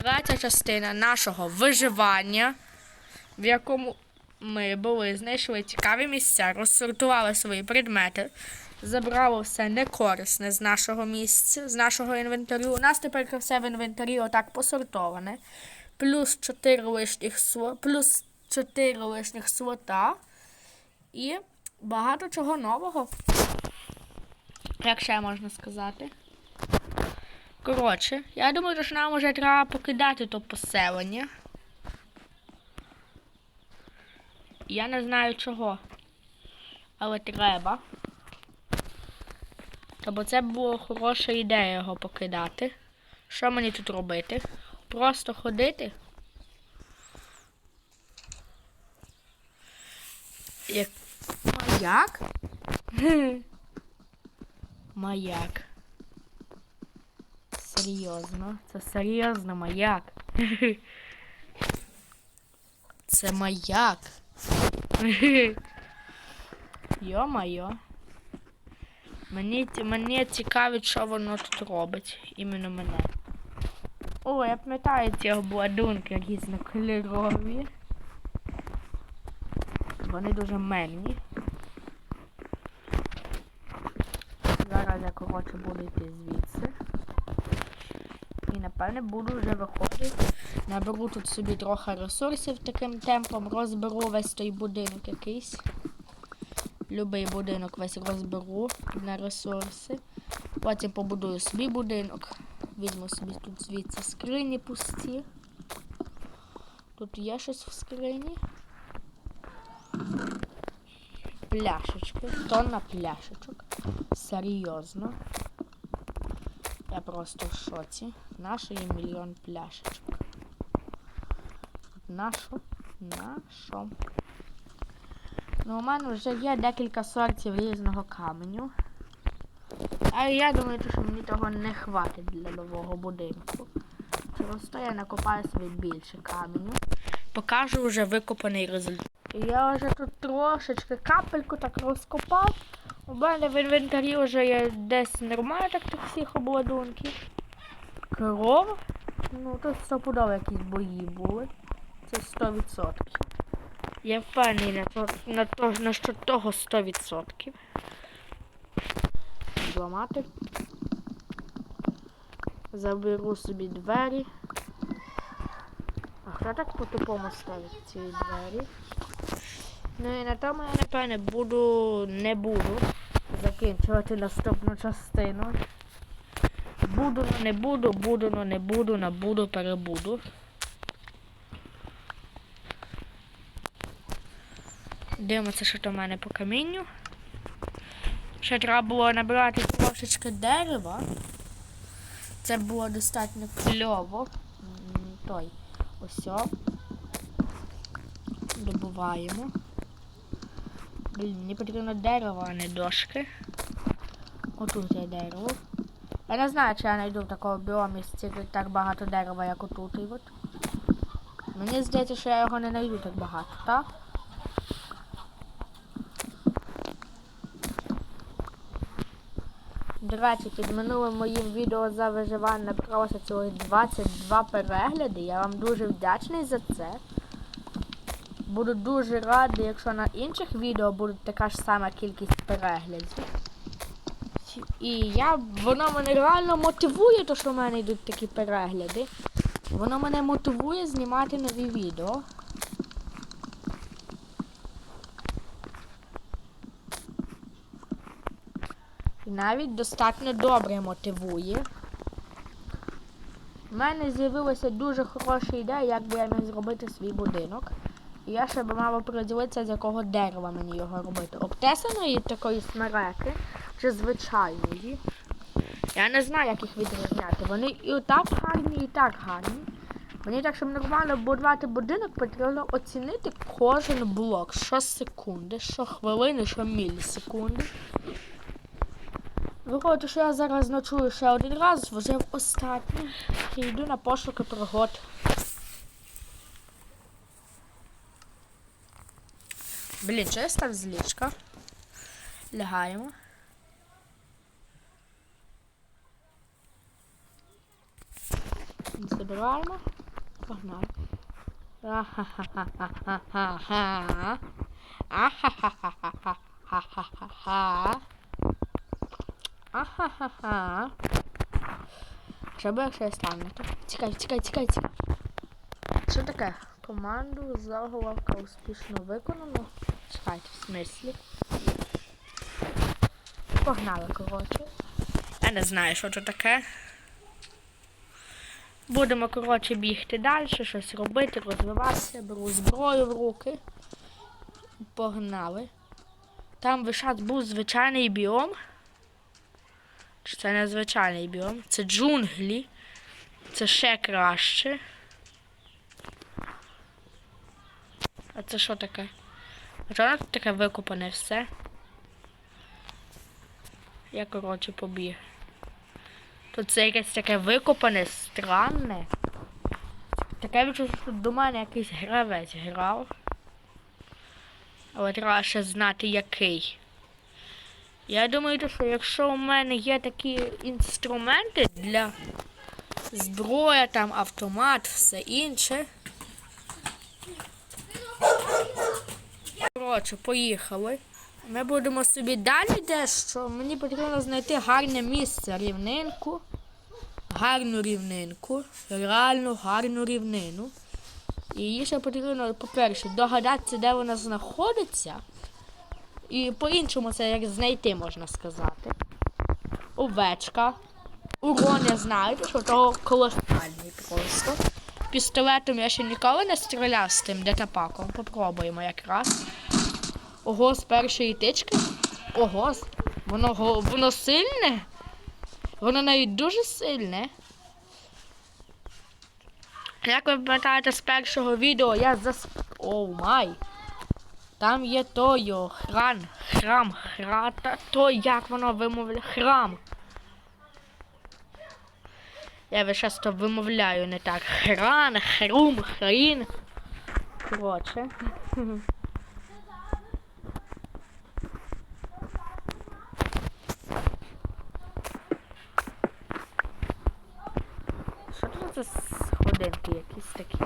Третя частина нашого виживання, в якому ми були, знайшли цікаві місця, розсортували свої предмети, забрали все некорисне з нашого місця, з нашого інвентарю. У нас тепер все в інвентарі отак посортоване. Плюс 4 лишніх сло, плюс 4 лишніх слота і багато чого нового. Як ще можна сказати? Коротше, я думаю, що нам вже треба покидати то поселення. Я не знаю чого. Але треба. Тобто це була хороша ідея його покидати. Що мені тут робити? Просто ходити? Як... Маяк? Маяк. Серйозно? Це серйозно маяк. Це маяк. Йо-майо. Мені, мені цікавить, що воно тут робить. Іменно мене. О, я пам'ятаю ці обладунки різнокольорові. Вони дуже мильні. Зараз я коротше буду йти звідси. І напевне буду вже виходити. Наберу тут собі трохи ресурсів таким темпом, розберу весь той будинок якийсь. Любий будинок весь розберу на ресурси. Потім побудую собі будинок. Візьму собі тут звідси скрині пусті. Тут є щось в скрині. Пляшечки. Тонна пляшечок. Серйозно. Просто в шоці. Наша є мільйон пляшечок. Нашу? Нашу. Ну, у мене вже є декілька сортів різного каменю. А я думаю, що мені того не хватить для нового будинку. Через то я накопаю собі більше каменю. Покажу вже викопаний результат. Я вже тут трошечки капельку так розкопав. У мене в інвентарі вже є десь нормально так тих всіх обладунків. Корова. Ну, тут стопудово якісь бої були. Це 100%. Я впевнений на то, на то, на що того 100%. Зламати. Заберу собі двері. А хто так по-тупому ставить ці двері? Ну і на тому я напевне буду не буду закінчувати наступну частину. Буду, но не буду, буду, но не буду, на буду, перебуду. Дивимося, що там в мене по камінню. Ще треба було набрати трошечки дерева. Це було достатньо кльово. Той. Ось. Добуваємо. Блін, мені потрібно дерево, а не дошки. Отут є дерево. Я не знаю, чи я знайду в такому біомі так багато дерева, як отут. І от. Мені здається, що я його не знайду так багато, так? До під минулим моїм відео за виживання набралося цілих 22 перегляди. Я вам дуже вдячний за це. Буду дуже радий, якщо на інших відео буде така ж сама кількість переглядів. І я, воно мене реально мотивує, то що в мене йдуть такі перегляди. Воно мене мотивує знімати нові відео. І навіть достатньо добре мотивує. У мене з'явилася дуже хороша ідея, як би я міг зробити свій будинок. Я ще би мала приділитися, з якого дерева мені його робити. Обтесаної такої смереки чи звичайної. Я не знаю, як їх відрізняти. Вони і так гарні, і так гарні. Мені так, щоб нормально будувати будинок, потрібно оцінити кожен блок. Що секунди, що хвилини, що мілісекунди. Виходить, що я зараз ночую ще один раз, вже в останнє. І йду на пошуки пригод. Блін, що я став з ліжка? Лягаємо. Забираємо. Погнали. Ахахахахаха. Ахахахахаха. Ахахаха. Що буде, якщо я стану? Тікай, тікай, тікай, тікай. Що таке? Команду заголовка успішно виконано. Чекайте, в смислі. Погнали, коротше. Я не знаю, що це таке. Будемо, коротше, бігти далі, щось робити, розвиватися, беру зброю в руки. Погнали. Там вишат був звичайний біом. Чи це не звичайний біом? Це джунглі. Це ще краще. А це що таке? А чого воно тут таке викопане все? Я, коротше, побіг. Тут це якесь таке викопане, странне. Таке відчуття, що тут до мене якийсь гравець грав. Але треба ще знати який. Я думаю, що якщо у мене є такі інструменти для зброя, там автомат, все інше. Коротше, поїхали. Ми будемо собі далі дещо. Мені потрібно знайти гарне місце, рівнинку. Гарну рівнинку. Реально гарну рівнину. І їй ще потрібно, по-перше, догадатися, де вона знаходиться. І по-іншому це як знайти, можна сказати. Овечка. Урон я що того колосальний просто. Пістолетом я ще ніколи не стріляв з тим детапаком. Попробуємо якраз. Ого, з першої тички. Ого, воно, воно сильне. Воно навіть дуже сильне. Як ви пам'ятаєте з першого відео, я зас... Оу май. Там є тойо, хран, храм, храта, то як воно вимовляє, храм. Я весь час то вимовляю не так. Хран, хрум, хрін. Коротше. Тут сходинки якісь такі?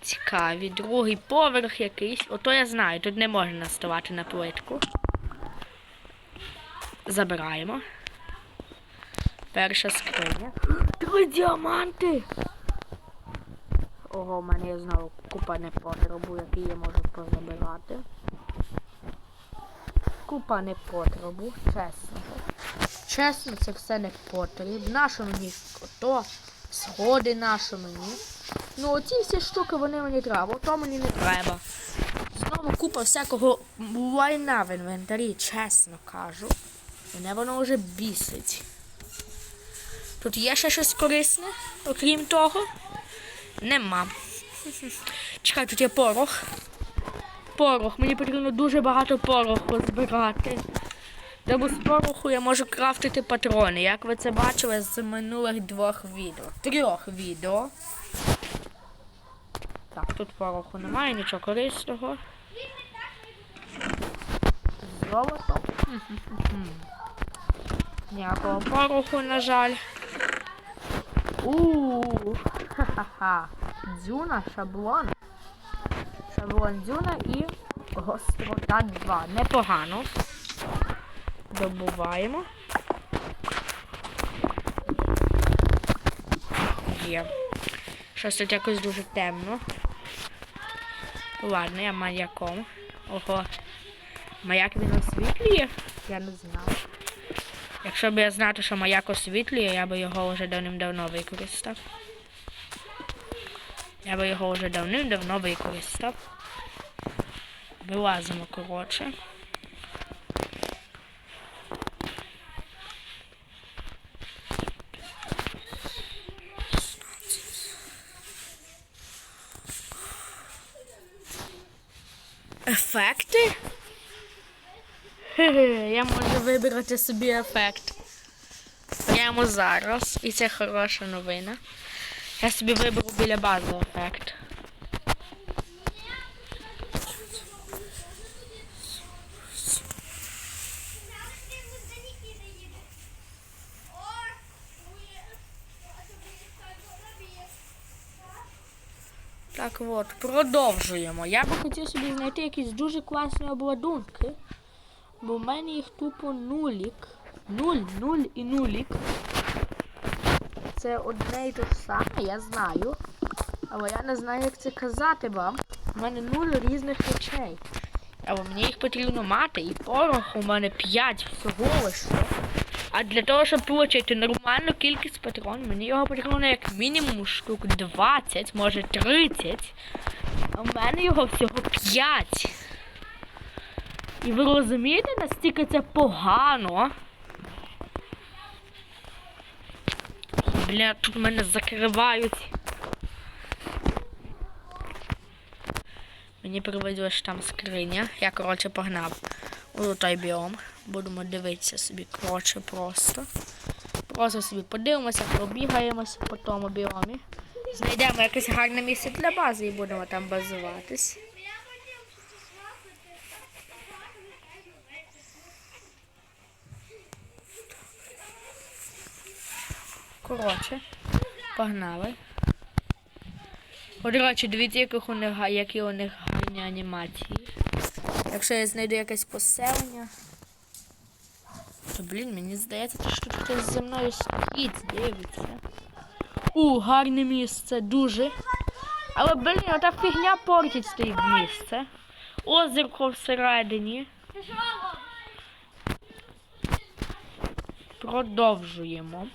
Цікаві. Другий поверх якийсь. Ото я знаю, тут не можна ставати на плитку. Забираємо. Перша скриня. Три діаманти! Ого, в мене є знову купа непотребу, який я можу позабирати. Купа непотребу, чесно. Чесно, це все не потрібно. Нащо мені то, сходи нащо мені. Ну оці всі штуки вони мені треба, то мені не треба. Знову купа всякого лайна в інвентарі, чесно кажу. Мене воно вже бісить. Тут є ще щось корисне, окрім того? Нема. Чекай, тут є порох. Порох. Мені потрібно дуже багато пороху збирати. Тому з пороху я можу крафтити патрони, як ви це бачили з минулих двох відео. Трьох відео. Так, тут пороху немає, нічого корисного. Золото. Ніякого пороху, на жаль. У, ха-ха-ха. Дзюна, шаблон. Шаблон дзюна і гострота 2. Непогано. Добуваємо. Є. Щось тут якось дуже темно. Ладно, я маяком. Ого. Маяк він освітлює? Я не знав. Якщо б я знав, що маяк освітлює, я би його вже давним-давно використав. Я би його вже давним-давно використав. Вилазимо, коротше. Я можу вибрати собі ефект. Прямо зараз. І це хороша новина. Я собі виберу біля бази ефект. Так от, продовжуємо. Я би хотів собі знайти якісь дуже класні обладунки. Бо в мене їх тупо нулік. Нуль, нуль і нулік. Це одне і те ж саме, я знаю. Але я не знаю, як це казати вам. У мене нуль різних речей. Але мені їх потрібно мати. І порох у мене 5 всього лише. А для того, щоб отримати нормальну кількість патронів, мені його потрібно як мінімум штук 20, може 30. А в мене його всього 5. І ви розумієте, настільки це погано? Бля, тут мене закривають. Мені привезли що там скриня. Я, коротше, погнав у той біом. Будемо дивитися собі, коротше, просто. Просто собі подивимося, пробігаємося по тому біомі. Знайдемо якесь гарне місце для бази і будемо там базуватись. Коротше, погнали. Речі, дивіться, яких у них, які у них гарні анімації. Якщо я знайду якесь поселення. То, блін, мені здається, що хтось зі мною стоїть, дивиться. У, гарне місце, дуже. Але, блін, ота фігня портить стоїть місце. Озерко всередині. Продовжуємо.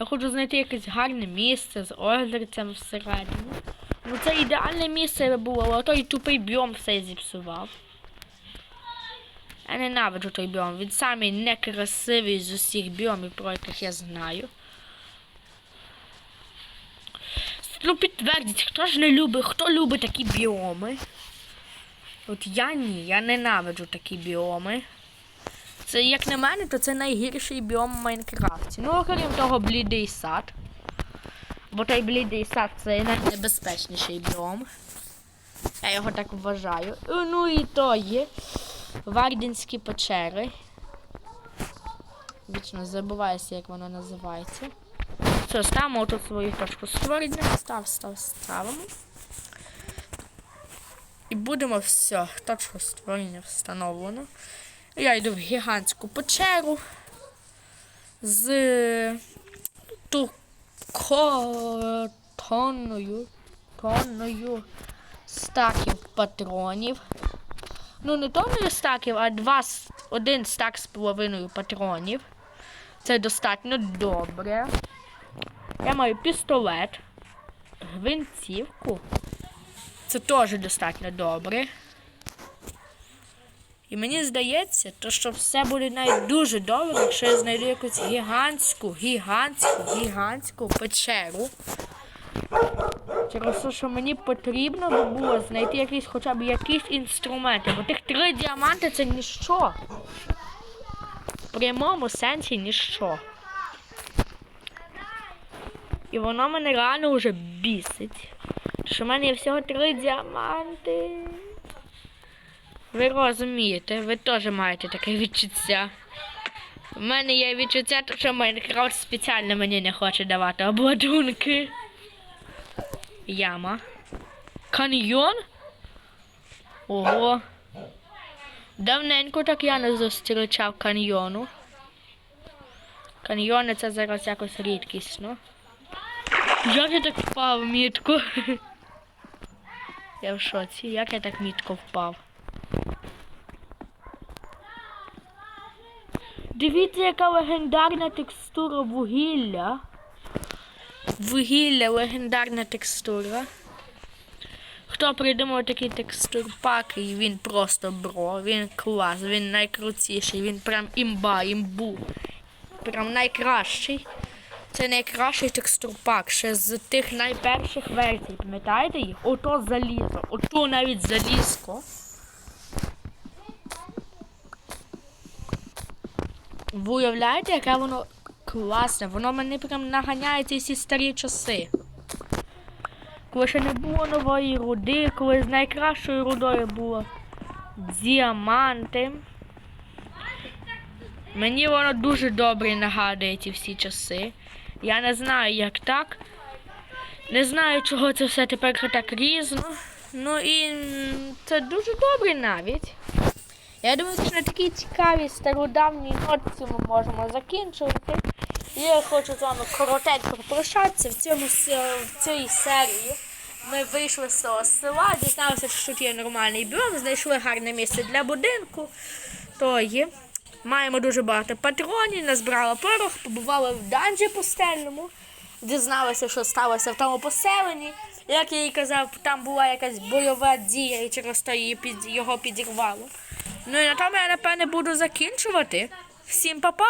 Я хочу знайти якесь гарне місце з озерцем всередині. Ну це ідеальне місце було, але той тупий біом все зіпсував. Я ненавиджу той біом. Він самий некрасивий з усіх біомів, про яких я знаю. Ну підтвердіть, хто ж не любить, хто любить такі біоми? От я ні, я ненавиджу такі біоми. Це, як на мене, то це найгірший біом в Майнкрафті. Ну, окрім того, блідий сад. Бо той блідий сад це найнебезпечніший біом. Я його так вважаю. Е, Ну і то є. Вардінські печери. Вічно забуваюся, як воно називається. Все, ставимо тут свою точку створення. Став, став, ставимо. І будемо все. Точку створення встановлено. Я йду в гігантську печеру з ту тонною, тонною стаків патронів. Ну, не тонною стаків, а два, один стак з половиною патронів. Це достатньо добре. Я маю пістолет, гвинтівку. Це теж достатньо добре. І мені здається, то, що все буде навіть дуже добре, якщо я знайду якусь гігантську, гігантську, гігантську печеру. Через те, що мені потрібно би було знайти якісь хоча б якісь інструменти. Бо тих три діаманти це ніщо. В прямому сенсі ніщо. І воно мене реально вже бісить. Що в мене є всього три діаманти. Ви розумієте, ви теж маєте таке відчуття. У мене є відчуття, що Майнкрафт спеціально мені не хоче давати обладунки. Яма. Каньйон? Ого. Давненько так я не зустрічав каньйону. Каньйони це зараз якось рідкісно. Як я так впав мітко? Я в шоці, як я так мітко впав. Дивіться, яка легендарна текстура вугілля. Вугілля, легендарна текстура. Хто придумав такий текстурпак, і він просто бро, він клас, він найкрутіший, він прям імба, імбу. Прям найкращий. Це найкращий текстурпак ще з тих найперших версій. Пам'ятаєте їх? Ото залізо, ото навіть залізко. Ви уявляєте, яке воно класне? Воно мене прям наганяє ці всі старі часи. Коли ще не було нової руди, коли з найкращою рудою було діаманти. Мені воно дуже добре нагадує ті всі часи. Я не знаю, як так. Не знаю, чого це все тепер так різно. Ну і це дуже добре навіть. Я думаю, що на такій цікавій стародавній нотці ми можемо закінчувати. Я хочу з вами коротенько попрощатися в цьому в цій серії. Ми вийшли з цього села, дізналися, що тут є нормальний біом, знайшли гарне місце для будинку. То є. Маємо дуже багато патронів, назбирали порох, побували в данжі пустельному, дізналися, що сталося в тому поселенні. Як я їй казав, там була якась бойова дія, і через то її під, його підірвало. Ну і на тому я напевне буду закінчувати. Всім па-па!